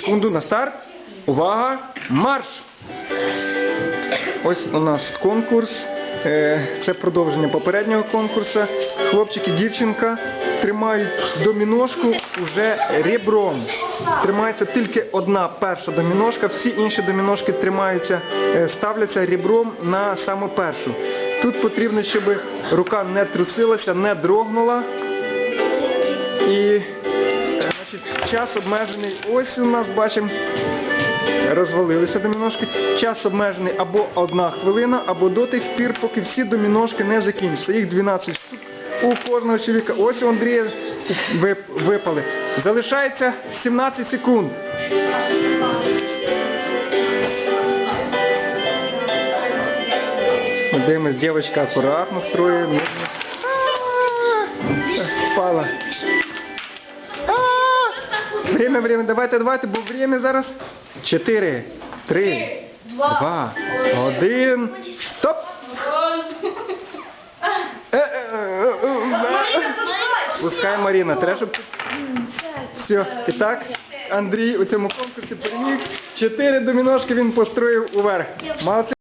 Секунду на старт. Увага! Марш! Ось у нас конкурс. Е, Це продовження попереднього конкурсу. Хлопчик і дівчинка тримають доміношку уже ребром. Тримається тільки одна перша доміношка, всі інші доміношки тримаються, е, ставляться ребром на саму першу. Тут потрібно, щоб рука не трусилася, не дрогнула. І час обмежений. Ось у нас бачимо розвалилися доміношки. Час обмежений або одна хвилина, або до тих пір, поки всі доміношки не закінчаться. Їх 12 штук у кожного чоловіка. Ось у Андрія вип- випали. Залишається 17 секунд. Дивимось, дівчинка акуратно строє. Впала. Время, время, давайте, давайте, бо время зараз. Чотири, три, два, один. Стоп! Е, е, е, е, е. Пускай Маріна, треба, щоб... Все, і так, Андрій у цьому конкурсі переміг. Чотири доміношки він построїв уверх. Молодці.